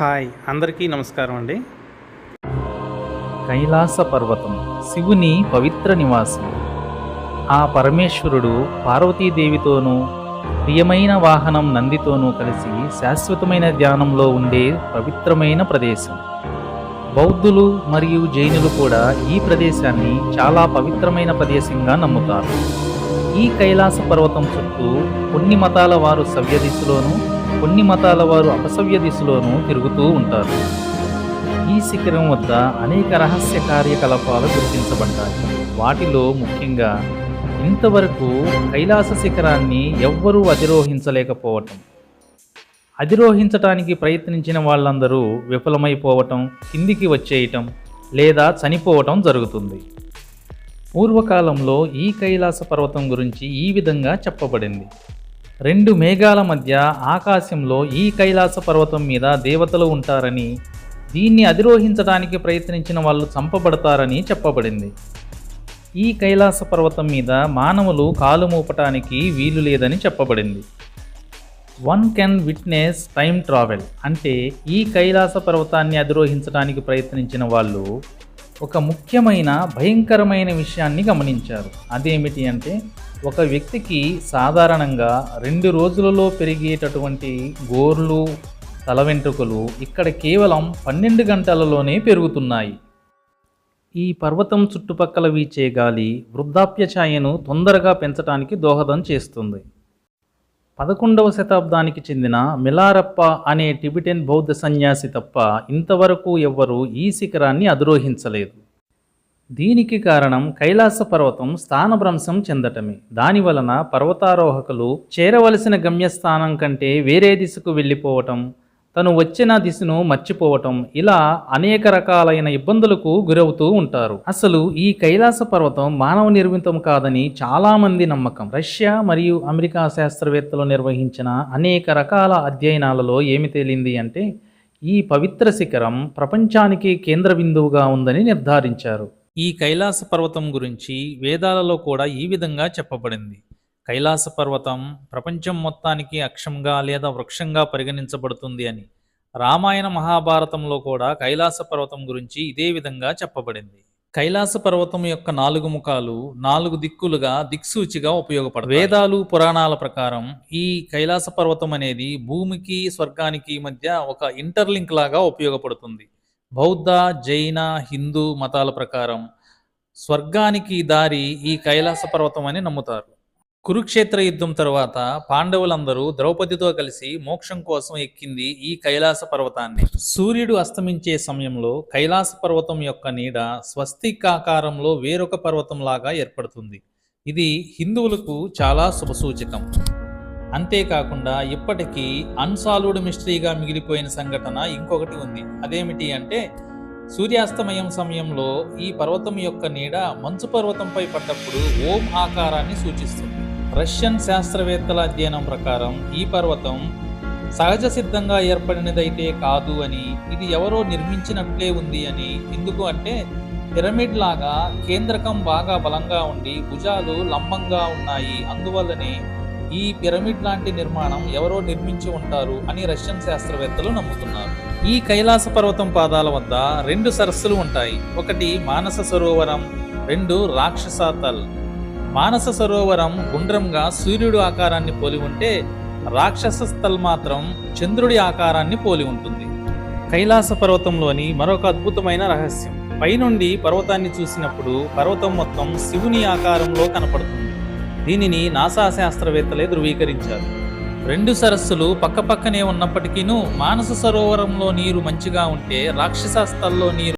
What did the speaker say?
Hi అందరికీ నమస్కారం అండి. కైలాస పర్వతం శివుని పవిత్ర నివాసం. ఆ పరమేశ్వరుడు పార్వతీదేవితోనూ ప్రియమైన వాహనం నందితోనూ కలిసి శాశ్వతమైన ధ్యానంలో ఉండే పవిత్రమైన ప్రదేశం. బౌద్ధులు మరియు జైనులు కూడా ఈ ప్రదేశాన్ని చాలా పవిత్రమైన ప్రదేశంగా నమ్ముతారు. ఈ కైలాస పర్వతం చుట్టూ కొన్ని మతాల వారు సవ్యదిశలోనూ కొన్ని మతాల వారు అపసవ్య దిశలోనూ తిరుగుతూ ఉంటారు. ఈ శిఖరం వద్ద అనేక రహస్య కార్యకలాపాలు గుర్తించబడ్డాయి. వాటిలో ముఖ్యంగా ఇంతవరకు కైలాస శిఖరాన్ని ఎవ్వరూ అధిరోహించలేకపోవటం. అధిరోహించటానికి ప్రయత్నించిన వాళ్ళందరూ విఫలమైపోవటం కిందికి వచ్చేయటం లేదా చనిపోవటం జరుగుతుంది. పూర్వకాలంలో ఈ కైలాస పర్వతం గురించి ఈ విధంగా చెప్పబడింది. రెండు మేఘాల మధ్య ఆకాశంలో ఈ కైలాస పర్వతం మీద దేవతలు ఉంటారని దీన్ని అధిరోహించడానికి ప్రయత్నించిన వాళ్ళు చంపబడతారని చెప్పబడింది. ఈ కైలాస పర్వతం మీద మానవులు కాలు మూపటానికి వీలు లేదని చెప్పబడింది. One can witness time travel అంటే ఈ కైలాస పర్వతాన్ని అధిరోహించడానికి ప్రయత్నించిన వాళ్ళు ఒక ముఖ్యమైన భయంకరమైన విషయాన్ని గమనించారు. అదేమిటి అంటే ఒక వ్యక్తికి సాధారణంగా రెండు రోజులలో పెరిగేటటువంటి గోర్లు తల వెంట్రుకలు ఇక్కడ కేవలం పన్నెండు గంటలలోనే పెరుగుతున్నాయి. ఈ పర్వతం చుట్టుపక్కల వీచే గాలి వృద్ధాప్య ఛాయను తొందరగా పెంచడానికి దోహదం చేస్తుంది. పదకొండవ శతాబ్దానికి చెందిన మిలారప్ప అనే టిబిటెన్ బౌద్ధ సన్యాసి తప్ప ఇంతవరకు ఎవ్వరూ ఈ శిఖరాన్ని అధిరోహించలేదు. దీనికి కారణం కైలాస పర్వతం స్థానభ్రంశం చెందటమే. దాని వలన పర్వతారోహకులు చేరవలసిన గమ్యస్థానం కంటే వేరే దిశకు వెళ్ళిపోవటం తను వచ్చిన దిశను మర్చిపోవటం. ఇలా అనేక రకాలైన ఇబ్బందులకు గురవుతూ ఉంటారు. అసలు ఈ కైలాస పర్వతం మానవ నిర్మితం కాదని చాలా మంది నమ్మకం. రష్యా మరియు అమెరికా శాస్త్రవేత్తలు నిర్వహించిన అనేక రకాల అధ్యయనాలలో ఏమి తేలింది అంటే ఈ పవిత్ర శిఖరం ప్రపంచానికి కేంద్ర బిందువుగా ఉందని నిర్ధారించారు. ఈ కైలాస పర్వతం గురించి వేదాలలో కూడా ఈ విధంగా చెప్పబడింది. కైలాస పర్వతం ప్రపంచం మొత్తానికి అక్షంగా లేదా వృక్షంగా పరిగణించబడుతుంది అని రామాయణ మహాభారతంలో కూడా కైలాస పర్వతం గురించి ఇదే విధంగా చెప్పబడింది. కైలాస పర్వతం యొక్క నాలుగు ముఖాలు నాలుగు దిక్కులుగా దిక్సూచిగా ఉపయోగపడ వేదాలు పురాణాల ప్రకారం ఈ కైలాస పర్వతం అనేది భూమికి స్వర్గానికి మధ్య ఒక ఇంటర్లింక్ లాగా ఉపయోగపడుతుంది. బౌద్ధ జైన హిందూ మతాల ప్రకారం స్వర్గానికి దారి ఈ కైలాస పర్వతం అని నమ్ముతారు. కురుక్షేత్ర యుద్ధం తరువాత పాండవులందరూ ద్రౌపదితో కలిసి మోక్షం కోసం ఎక్కింది ఈ కైలాస పర్వతాన్ని. సూర్యుడు అస్తమించే సమయంలో కైలాస పర్వతం యొక్క నీడ స్వస్తిక్ ఆకారంలో వేరొక పర్వతంలాగా ఏర్పడుతుంది. ఇది హిందువులకు చాలా శుభసూచకం. అంతేకాకుండా ఇప్పటికీ అన్సాల్వ్డ్ మిస్టరీగా మిగిలిపోయిన సంఘటన ఇంకొకటి ఉంది. అదేమిటి అంటే సూర్యాస్తమయం సమయంలో ఈ పర్వతం యొక్క నీడ మంచు పర్వతంపై పడ్డప్పుడు ఓం ఆకారాన్ని సూచిస్తుంది. రష్యన్ శాస్త్రవేత్తల అధ్యయనం ప్రకారం ఈ పర్వతం సహజ సిద్ధంగా ఏర్పడినదైతే కాదు అని ఇది ఎవరో నిర్మించినట్లే ఉంది అని ఎందుకు అంటే పిరమిడ్ లాగా కేంద్రకం బాగా బలంగా ఉండి భుజాలు లంబంగా ఉన్నాయి. అందువల్లనే ఈ పిరమిడ్ లాంటి నిర్మాణం ఎవరో నిర్మించి ఉంటారు అని రష్యన్ శాస్త్రవేత్తలు నమ్ముతున్నారు. ఈ కైలాస పర్వతం పాదాల వద్ద రెండు సరస్సులు ఉంటాయి. ఒకటి మానస సరోవరం రెండు రాక్షసాతల్ మానస సరోవరం గుండ్రంగా సూర్యుడు ఆకారాన్ని పోలి ఉంటే రాక్షస స్థల్ మాత్రం చంద్రుడి ఆకారాన్ని పోలి ఉంటుంది. కైలాస పర్వతంలోని మరొక అద్భుతమైన రహస్యం. పైనుండి పర్వతాన్ని చూసినప్పుడు పర్వతం మొత్తం శివుని ఆకారంలో కనపడుతుంది. దీనిని నాసా శాస్త్రవేత్తలే ధృవీకరించారు. రెండు సరస్సులు పక్కపక్కనే ఉన్నప్పటికీను మానస సరోవరంలో నీరు మంచిగా ఉంటే రాక్షస స్థల్లో నీరు